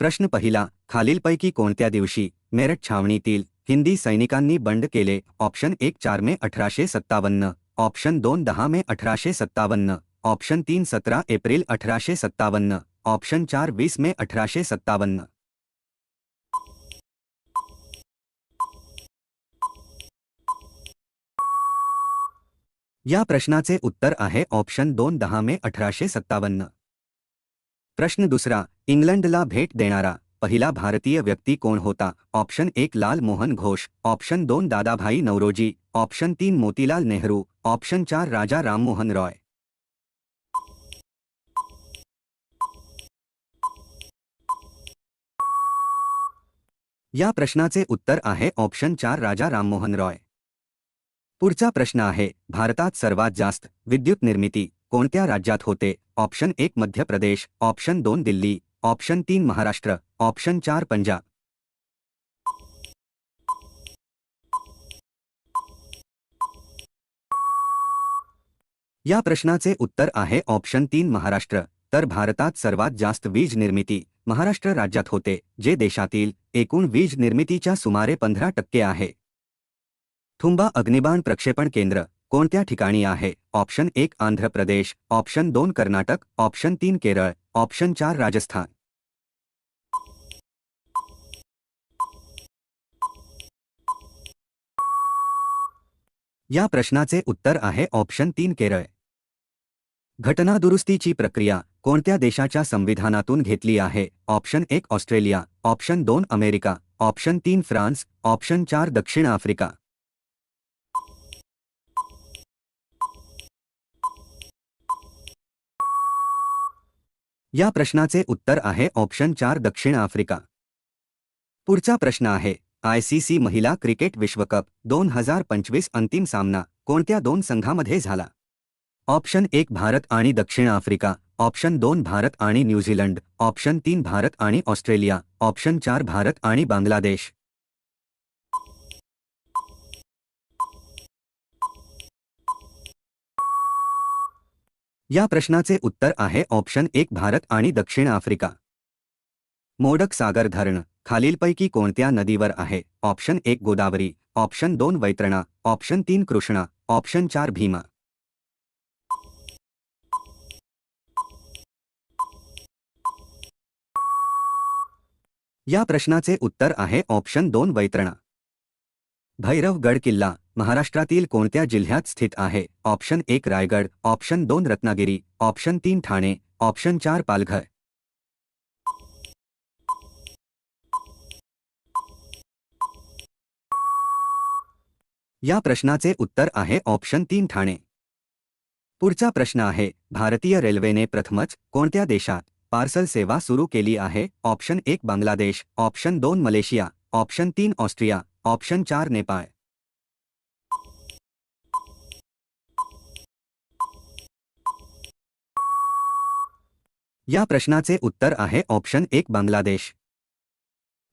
प्रश्न पहिला खालीलपैकी कोणत्या दिवशी मेरठ छावणीतील हिंदी सैनिकांनी बंड केले? ऑप्शन एक चार मे अठराशे सत्तावन्न ऑप्शन दोन दहा मे अठराशे सत्तावन्न ऑप्शन तीन सतरा एप्रिल अठराशे सत्तावन्न ऑप्शन चार वीस मे अठराशे सत्तावन्न. या प्रश्नाचे उत्तर आहे ऑप्शन दोन दहा मे अठराशे सत्तावन्न. प्रश्न दुसरा इंग्लंडला भेट देणारा, पहिला भारतीय व्यक्ती कोण होता? ऑप्शन एक लाल मोहन घोष, ऑप्शन दोन, दादाभाई नवरोजी ऑप्शन तीन, मोतीलाल नेहरू, ऑप्शन चार, राजा राममोहन रॉय. या प्रश्नाचे उत्तर आहे, ऑप्शन चार, राजा राममोहन रॉय. पुढचा प्रश्न आहे, भारतात सर्वात जास्त विद्युत निर्मिती कोणत्या राज्यात होते? ऑप्शन एक मध्य प्रदेश ऑप्शन दोन दिल्ली ऑप्शन तीन महाराष्ट्र ऑप्शन चार पंजाब. या प्रश्नाचे उत्तर आहे ऑप्शन तीन महाराष्ट्र. तर भारतात सर्वात जास्त वीज निर्मिती महाराष्ट्र राज्यात होते जे देशातील एकूण वीज निर्मितीच्या सुमारे पंधरा टक्के आहे. थुंबा अग्निबाण प्रक्षेपण केंद्र. कोणत्या ठिकाणी आहे? ऑप्शन एक आंध्र प्रदेश, ऑप्शन दोन कर्नाटक, ऑप्शन तीन केरळ, ऑप्शन चार राजस्थान. या प्रश्नाचे उत्तर आहे ऑप्शन तीन केरळ. घटना दुरुस्तीची प्रक्रिया, कोणत्या देशाच्या संविधानातून घेतली आहे? ऑप्शन एक ऑस्ट्रेलिया, ऑप्शन दोन अमेरिका, ऑप्शन तीन फ्रान्स, ऑप्शन चार दक्षिण आफ्रिका. या प्रश्नाचे उत्तर आहे ऑप्शन चार, दक्षिण आफ्रिका. पुढचा प्रश्न आहे, आय सी सी महिला क्रिकेट विश्वकप दोन हज़ार पंचवीस अंतिम सामना कोणत्या दोन संघामध्ये झाला? ऑप्शन एक, भारत आणि दक्षिण आफ्रिका. ऑप्शन दोन, भारत आणि न्यूझीलंड. ऑप्शन तीन, भारत आणि ऑस्ट्रेलिया. ऑप्शन चार, भारत आणि बांगलादेश. या प्रश्नाचे उत्तर आहे ऑप्शन एक भारत आणि दक्षिण आफ्रिका. मोडक सागर धरण खालीलपैकी कोणत्या नदीवर आहे? ऑप्शन एक गोदावरी ऑप्शन दोन वैतरणा ऑप्शन तीन कृष्णा ऑप्शन चार भीमा. या प्रश्नाचे उत्तर आहे ऑप्शन दोन वैतरणा. भैरवगड किल्ला महाराष्ट्रातील कोणत्या जिल्ह्यात स्थित आहे? ऑप्शन एक रायगड ऑप्शन दोन रत्नागिरी ऑप्शन तीन ठाणे ऑप्शन चार पालघर. या प्रश्नाचे उत्तर आहे ऑप्शन तीन ठाणे. पुढचा प्रश्न आहे भारतीय रेल्वेने प्रथमच कोणत्या देशात पार्सल सेवा सुरू केली आहे? ऑप्शन एक बांगलादेश ऑप्शन दोन मलेशिया ऑप्शन तीन ऑस्ट्रिया ऑप्शन चार नेपाळ. या प्रश्नाचे उत्तर आहे ऑप्शन एक बांगलादेश.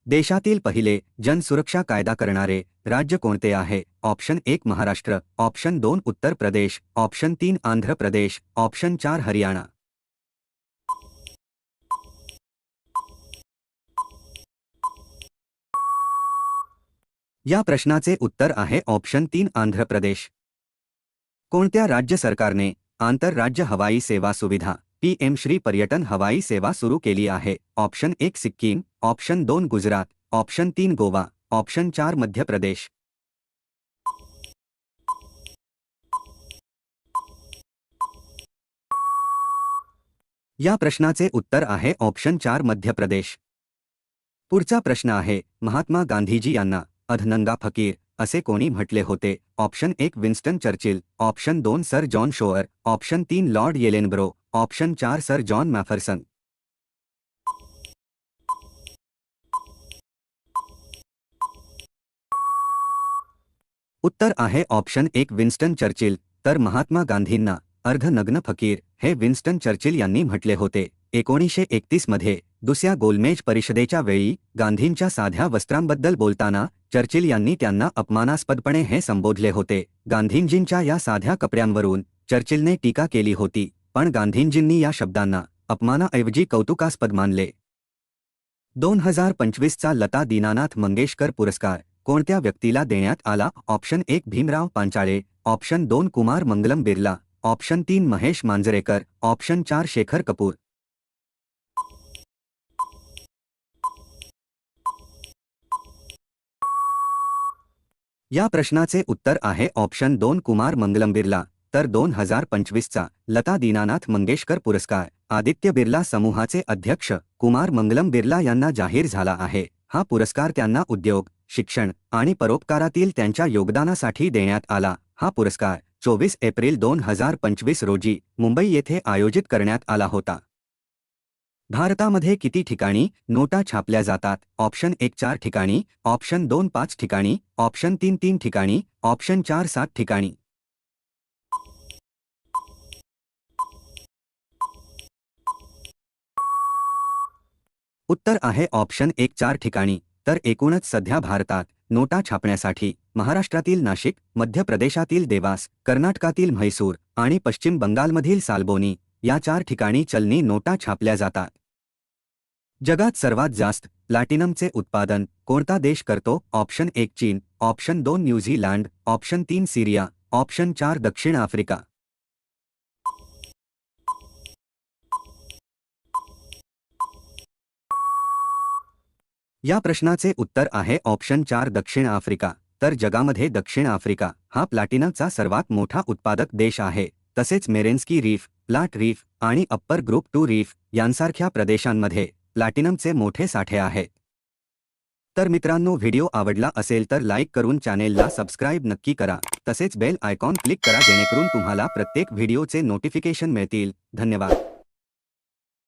देशातील पहिले जनसुरक्षा कायदा करणारे राज्य कोणते आहे? ऑप्शन एक महाराष्ट्र, ऑप्शन दोन उत्तर प्रदेश, ऑप्शन तीन आंध्र प्रदेश, ऑप्शन चार हरियाणा. या प्रश्नाचे उत्तर आहे ऑप्शन तीन आंध्र प्रदेश. कोणत्या राज्य सरकारने आंतरराज्य हवाई सेवा सुविधा पी एम श्री पर्यटन हवाई सेवा सुरू केली आहे. ऑप्शन एक सिक्किम, ऑप्शन दोन गुजरात, ऑप्शन तीन गोवा, ऑप्शन चार मध्य प्रदेश. या प्रश्नाचे उत्तर आहे. ऑप्शन चार मध्य प्रदेश. पुढचा प्रश्न आहे. महात्मा गांधीजी यांना, अधनंगा फकीर असे कोणी म्हटले होते. ऑप्शन एक विन्स्टन चर्चिल, ऑप्शन दोन सर जॉन शोअर, ऑप्शन तीन लॉर्ड येलेनब्रो, ऑप्शन चार सर जॉन मॅफरसन. उत्तर आहे ऑप्शन एक विन्स्टन चर्चिल, तर महात्मा गांधींना, अर्धनग्न फकीर, हे विन्स्टन चर्चिल यांनी म्हटले होते. एकोणीसशे एकतीस मध्ये, दुसऱ्या गोलमेज परिषदेच्या वेळी, गांधींच्या साध्या वस्त्रांबद्दल बोलताना चर्चिल यांनी त्यांना अपमानास्पदपणे हे संबोधले होते. गांधींजींच्या या साध्या कपड्यांवरून चर्चिलने टीका केली होती पण गांधींजींनी या शब्दांना अपमानाऐवजी कौतुकास्पद मानले. दोन हजार पंचवीसचा लता दीनानाथ मंगेशकर पुरस्कार कोणत्या व्यक्तीला देण्यात आला? ऑप्शन एक भीमराव पांचाळे ऑप्शन दोन कुमार मंगलम बिर्ला ऑप्शन तीन महेश मांजरेकर ऑप्शन चार शेखर कपूर. या प्रश्नाचे उत्तर आहे ऑप्शन दोन कुमार मंगलम बिर्ला तर दोन हजार पंचवीसचा लता दीनानाथ मंगेशकर पुरस्कार आदित्य बिर्ला समूहाचे अध्यक्ष कुमार मंगलम बिर्ला यांना जाहीर झाला आहे. हा पुरस्कार त्यांना उद्योग शिक्षण आणि परोपकारातील त्यांच्या योगदानासाठी देण्यात आला. हा पुरस्कार चोवीस एप्रिल दोन हजार पंचवीस रोजी मुंबई येथे आयोजित करण्यात आला होता. भारतामध्ये किती ठिकाणी नोटा छापल्या जातात? ऑप्शन एक चार ठिकाणी ऑप्शन दोन पाच ठिकाणी ऑप्शन तीन तीन ठिकाणी ऑप्शन चार सात ठिकाणी. उत्तर आहे ऑप्शन एक चार ठिकाणी. तर एकूणच सध्या भारतात नोटा छापण्यासाठी महाराष्ट्रातील नाशिक मध्य प्रदेशातील देवास कर्नाटकातील म्हैसूर आणि पश्चिम बंगालमधील सालबोनी या चार ठिकाणी चलनी नोटा छापल्या जातात. जगात सर्वात जास्त प्लॅटिनमचे उत्पादन कोणता देश करतो? ऑप्शन एक चीन, ऑप्शन दोन न्यूझीलँड, ऑप्शन तीन सिरिया, ऑप्शन चार दक्षिण आफ्रिका. या प्रश्नाचे उत्तर आहे ऑप्शन चार दक्षिण आफ्रिका. तर जगामध्ये दक्षिण आफ्रिका हा प्लॅटिनमचा सर्वात मोठा उत्पादक देश आहे. तसेच मेरेन्स्की रीफ प्लाट रीफ आणि अप्पर ग्रुप टू रीफ यांसारख्या प्रदेशांमध्ये प्लॅटिनमचे मोठे साठे आहेत तर मित्रांनो व्हिडिओ आवडला असेल तर लाईक करून चॅनेलला सबस्क्राईब नक्की करा. तसेच बेल आयकॉन क्लिक करा जेणेकरून तुम्हाला प्रत्येक व्हिडिओचे नोटिफिकेशन मिळतील. धन्यवाद.